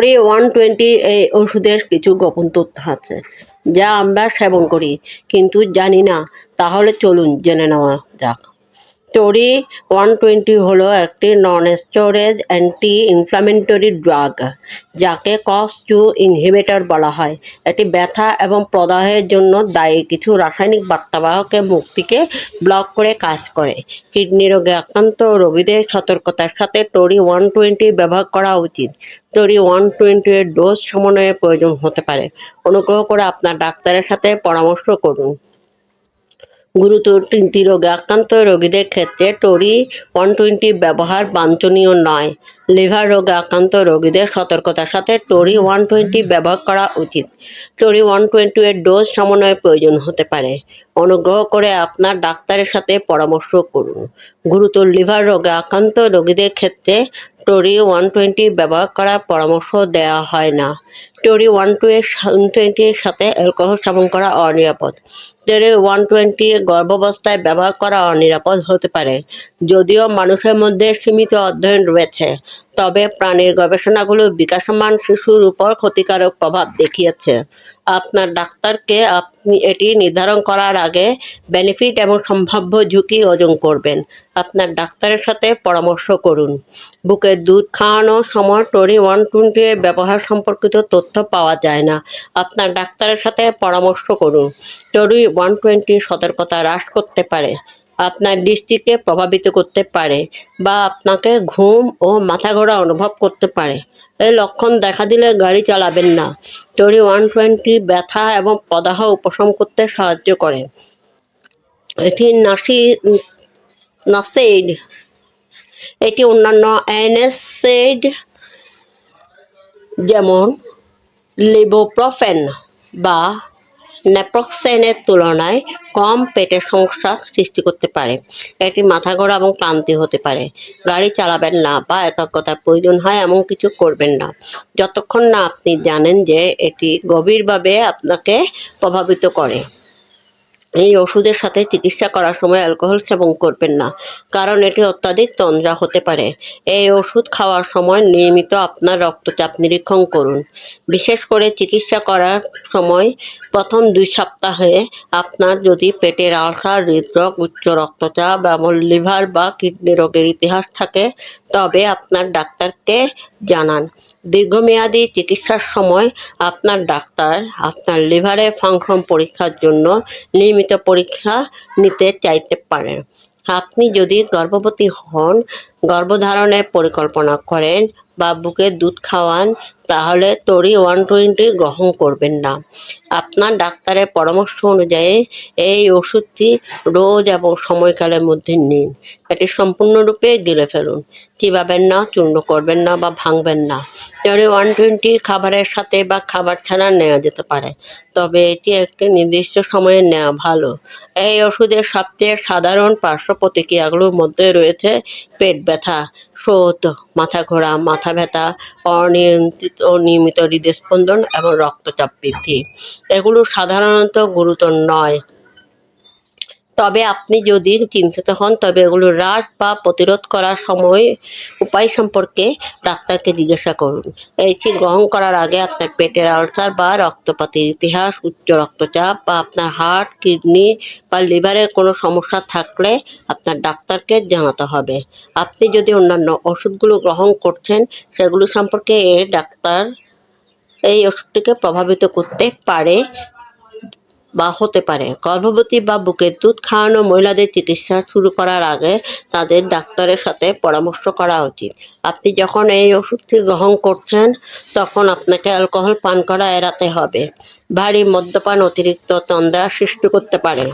টোরি one twenty এই ওষুধের কিছু গোপন তথ্য আছে, যা আমরা সেবন করি। কিন্তু জানি না, তাহলে চলুন জেনে নেওয়া যাক। টোরি ওয়ান টোয়েন্টি হলো একটি non storage anti inflammatory drug যাকে কস টু ইনহিবিটর বলা হয়। এটি ব্যথা এবং প্রদাহের জন্য দায়ী। কিছু রাসায়নিক বার্তাবাহকের মুক্তিকে ব্লক করে কাজ করে। কিডনি রোগে আক্রান্ত রোগীদের সতর্কতার সাথে টোরি ওয়ান টোয়েন্টি ব্যবহার করা উচিত। টোরি ওয়ান টোয়েন্টি এর ডোজ সমন্বয়ের প্রয়োজন হতে পারে। অনুগ্রহ করে আপনার ডাক্তারের সাথে পরামর্শ করুন। গুরুতর তিনটি রোগে আক্রান্ত রোগীদের ক্ষেত্রে টোরি ওয়ান টোয়েন্টি ব্যবহার বাঞ্ছনীয় নয়। লিভার রোগে আক্রান্ত রোগীদের সতর্কতার সাথে টোরি ওয়ান টোয়েন্টি ব্যবহার করা উচিত। টোরি ওয়ান টোয়েন্টি এর ডোজ সমন্বয়ের প্রয়োজন হতে পারে। অনুগ্রহ করে আপনার ডাক্তারের সাথে পরামর্শ করুন। গুরুতর লিভার রোগে আক্রান্ত রোগীদের ক্ষেত্রে টোরি ওয়ান টোয়েন্টি ব্যবহার করার পরামর্শ দেওয়া হয় না। টোরি ওয়ান টু এর টোয়েন্টির সাথে অ্যালকোহল সেবন করা অনিরাপদ। টোরি ওয়ান টোয়েন্টি গর্ভাবস্থায় ব্যবহার করা অনিরাপদ হতে পারে। যদিও মানুষের মধ্যে সীমিত অধ্যয়ন রয়েছে, তবে প্রাণীর গবেষণাগুলো বিকাশমান শিশুর উপর ক্ষতিকারক প্রভাব দেখিয়েছে। আপনার ডাক্তারকে আপনি এটি নির্ধারণ করার আগে বেনিফিট এবং সম্ভাব্য ঝুঁকি ওজন করবেন। আপনার ডাক্তারের সাথে পরামর্শ করুন। বুকের দুধ খাওয়ানোর সময় টোরি ওয়ান টোয়েন্টি এর ব্যবহার সম্পর্কিত তথ্য পাওয়া যায় না। আপনার ডাক্তারের সাথে পরামর্শ করুন। টোরি ওয়ান টোয়েন্টি সতর্কতা হ্রাস করতে পারে, আপনার দৃষ্টিকে প্রভাবিত করতে পারে বা আপনাকে ঘুম ও মাথা ঘোরা অনুভব করতে পারে। এই লক্ষণ দেখা দিলে গাড়ি চালাবেন না। টোরি ওয়ান টোয়েন্টি ব্যথা এবং প্রদাহ উপশম করতে সাহায্য করে। এটি নাসি, নাসেইড। এটি অন্যান্য অ্যানেসেড যেমন লিবোপ্রফেন বা নেপ্রক্সেনের তুলনায় কম পেটের সমস্যা সৃষ্টি করতে পারে। এটি মাথা ঘোরা এবং ক্লান্তি হতে পারে। গাড়ি চালাবেন না বা একাগ্রতার প্রয়োজন হয় এমন কিছু করবেন না। যতক্ষণ না আপনি জানেন যে এটি গভীরভাবে আপনাকে প্রভাবিত করে। এই ওষুধের সাথে চিকিৎসা করার সময় অ্যালকোহল সেবন করবেন না, কারণ এটি অত্যাধিক তন্দ্রা হতে পারে। এই ওষুধ খাওয়ার সময় নিয়মিত আপনার রক্তচাপ নিরীক্ষণ করুন। বিশেষ করে চিকিৎসা করার সময় প্রথম দুই সপ্তাহে আপনার যদি পেটের আলসার, হৃদরোগ, উচ্চ রক্তচাপ এবং লিভার বা কিডনি রোগের ইতিহাস থাকে, তবে আপনার ডাক্তারকে জানান। দীর্ঘমেয়াদী চিকিৎসার সময় আপনার ডাক্তার আপনার লিভারের ফাংশন পরীক্ষার জন্য নিয়মিত পরীক্ষা নিতে চাইতে পারেন। আপনি যদি গর্ভবতী হন, গর্ভধারণের পরিকল্পনা করেন বা বুকের দুধ খাওয়ান তাহলে তরি ওয়ান টোয়েন্টি গ্রহণ করবেন না। আপনার ডাক্তারের পরামর্শ অনুযায়ী এই ওষুধটি রোজ এবং সময়কালের মধ্যে নিন। এটি সম্পূর্ণরূপে গিলে ফেলুন। চিবাবেন না, চূর্ণ করবেন না বা ভাঙবেন না। তরি ওয়ান টোয়েন্টি খাবারের সাথে বা খাবার ছাড়া নেওয়া যেতে পারে। তবে এটি একটি নির্দিষ্ট সময়ে নেওয়া ভালো। এই ওষুধের সবচেয়ে সাধারণ পার্শ্ব প্রতিক্রিয়াগুলোর মধ্যে রয়েছে পেট ব্যথা শোথ মাথা ঘোরা, মাথা ব্যথা, অনিয়ন্ত্রিত অনিয়মিত হৃদস্পন্দন এবং রক্তচাপ বৃদ্ধি। এগুলো সাধারণত গুরুতর নয়। তবে আপনি যদি চিন্তিত হন, তবে এগুলো হ্রাস বা প্রতিরোধ করার সময় উপায় সম্পর্কে ডাক্তারকে জিজ্ঞাসা করুন। এটি গ্রহণ করার আগে আপনার পেটের আলসার বা রক্তপাতের ইতিহাস, উচ্চ রক্তচাপ বা আপনার হার্ট কিডনি বা লিভারের কোনো সমস্যা থাকলে আপনার ডাক্তারকে জানাতে হবে। আপনি যদি অন্যান্য ওষুধগুলো গ্রহণ করছেন, সেগুলো সম্পর্কে ডাক্তার এই ওষুধটিকে প্রভাবিত করতে পারে বা হতে পারে। গর্ভবতী বা বুকের দুধ খাওয়ানো মহিলাদের চিকিৎসা শুরু করার আগে তাদের ডাক্তারের সাথে পরামর্শ করা উচিত। আপনি যখন এই ওষুধটি গ্রহণ করছেন, তখন আপনাকে অ্যালকোহল পান করা এড়াতে হবে। ভারী মদ্যপান অতিরিক্ত তন্দ্রা সৃষ্টি করতে পারে।